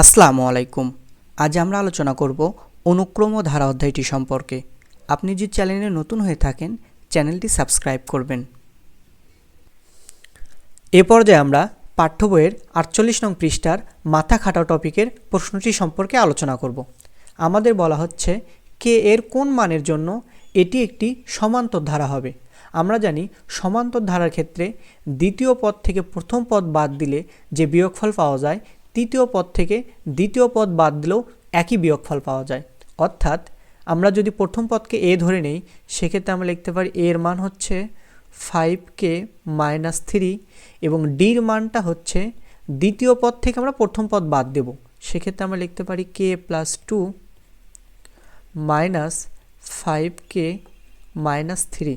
আসসালামু আলাইকুম। আজ আমরা আলোচনা করব অনুক্রম ধারা অধ্যায়টি সম্পর্কে। আপনি যদি চ্যানেলে নতুন হয়ে থাকেন, চ্যানেলটি সাবস্ক্রাইব করবেন। এ পর্যায়ে আমরা পাঠ্য বইয়ের আটচল্লিশ নং পৃষ্ঠার মাথা খাটা টপিকের প্রশ্নটি সম্পর্কে আলোচনা করব। আমাদের বলা হচ্ছে, কে এর কোন মানের জন্য এটি একটি সমান্তর ধারা হবে? আমরা জানি, সমান্তর ধারার ক্ষেত্রে দ্বিতীয় পদ থেকে প্রথম পদ বাদ দিলে যে বিয়োগফল পাওয়া যায় তৃতীয় পদ থেকে দ্বিতীয় পদ বাদ দিলেও একই বিয়োগফল পাওয়া যায়। অর্থাৎ আমরা যদি প্রথম পদকে এ ধরে নেই, সেক্ষেত্রে আমরা লিখতে পারি এর মান হচ্ছে ফাইভ কে মাইনাস থ্রি এবং ডির মানটা হচ্ছে দ্বিতীয় পদ থেকে আমরা প্রথম পদ বাদ দেব। সেক্ষেত্রে আমরা লিখতে পারি K plus two minus five K minus three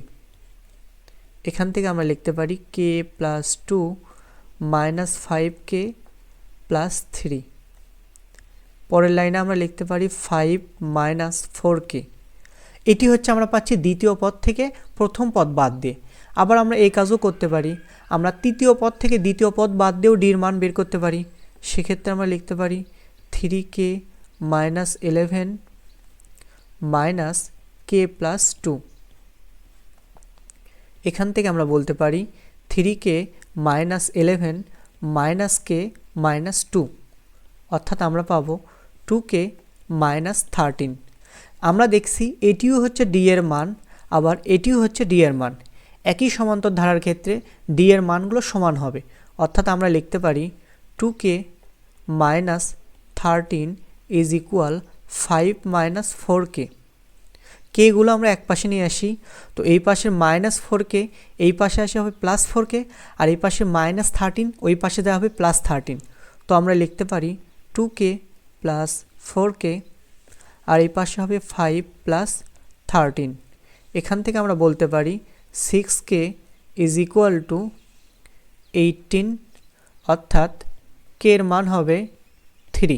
এখান থেকে আমরা লিখতে পারি K plus two minus five K plus three পরের লাইনে আমরা লিখতে পারি ফাইভ মাইনাস ফোর কে এটি হচ্ছে আমরা পাচ্ছি দ্বিতীয় পদ থেকে প্রথম পদ বাদ দিয়ে। আবার আমরা এই কাজও করতে পারি। আমরা তৃতীয় পদ থেকে দ্বিতীয় পদ বাদ দিয়েও ডির মান বের করতে পারি। সেক্ষেত্রে আমরা লিখতে পারি three K minus eleven minus K plus two এখান থেকে আমরা বলতে পারি three K minus eleven minus K minus two অর্থাৎ আমরা পাবো টু কে মাইনাস থার্টিন আমরা দেখছি এটিও হচ্ছে ডি এর মান, আবার এটিও হচ্ছে ডি এর মান। একই সমান্তর ধারার ক্ষেত্রে ডি এর মানগুলো সমান হবে। অর্থাৎ আমরা লিখতে পারি two K minus thirteen is equal five minus four K. কেগুলো আমরা এক পাশে নিয়ে আসি। তো এই পাশের মাইনাস ফোর কে এই পাশে আসে হবে প্লাস ফোর কে আর এই পাশে মাইনাস থার্টিন ওই পাশে দেওয়া হবে প্লাস থার্টিন তো আমরা লিখতে পারি two K plus four K আর এই পাশে হবে ফাইভ প্লাস থার্টিন এখান থেকে আমরা বলতে পারি six K is equal to eighteen অর্থাৎ কে এর মান হবে থ্রি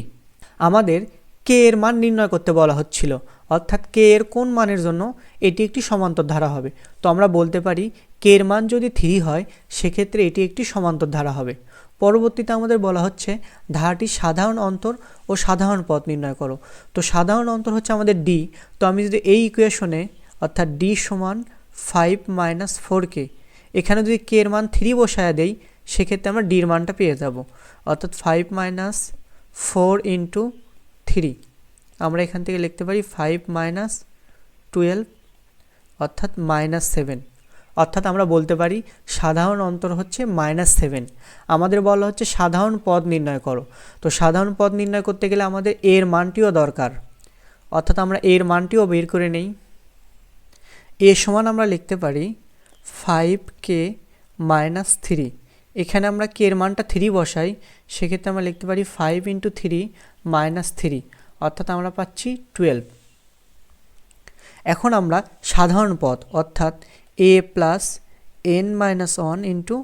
আমাদের কে এর মান নির্ণয় করতে বলা হচ্ছিল। অর্থাৎ কে এর কোন মানের জন্য এটি একটি সমান্তর ধারা হবে। তো আমরা বলতে পারি কে এর মান যদি থ্রি হয়, সেক্ষেত্রে এটি একটি সমান্তর ধারা হবে। পরবর্তীতে আমাদের বলা হচ্ছে ধারাটির সাধারণ অন্তর ও সাধারণ পথ নির্ণয় করো। তো সাধারণ অন্তর হচ্ছে আমাদের ডি তো আমি যদি এই ইকুয়েশনে অর্থাৎ ডি সমান ফাইভ মাইনাস ফোর কে এখানে যদি কে এর মান থ্রি বসায় দেই, সেক্ষেত্রে আমরা ডির মানটা পেয়ে যাব। অর্থাৎ five minus four into three আমরা এখান থেকে লিখতে পারি ফাইভ মাইনাস টুয়েলভ অর্থাৎ মাইনাস সেভেন অর্থাৎ আমরা বলতে পারি সাধারণ অন্তর হচ্ছে মাইনাস সেভেন আমাদের বলা হচ্ছে সাধারণ পদ নির্ণয় করো। তো সাধারণ পদ নির্ণয় করতে গেলে আমাদের এর মানটিও দরকার। অর্থাৎ আমরা এর মানটিও বের করে নেই। এ সমান আমরা লিখতে পারি ফাইভ কে মাইনাস থ্রি এখানে আমরা কে এর মানটা থ্রি বসাই, সেক্ষেত্রে আমরা লিখতে পারি five into three minus three অর্থাৎ আমরা পাচ্ছি টুয়েলভ এখন আমরা সাধারণ পদ, অর্থাৎ A plus N minus one into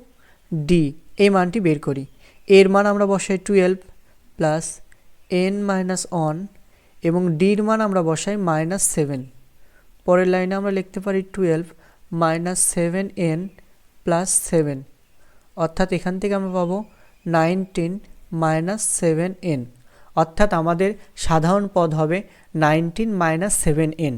D এই মানটি বের করি। এর মান আমরা বসাই twelve plus N minus one এবং ডির মান আমরা বসাই মাইনাস সেভেন পরের লাইনে আমরা লিখতে পারি twelve minus seven N plus seven অর্থাৎ এখান থেকে আমরা পাবো নাইনটিন মাইনাস সেভেন এন অর্থাৎ আমাদের সাধারণ পদ হবে নাইনটিন মাইনাস সেভেন এন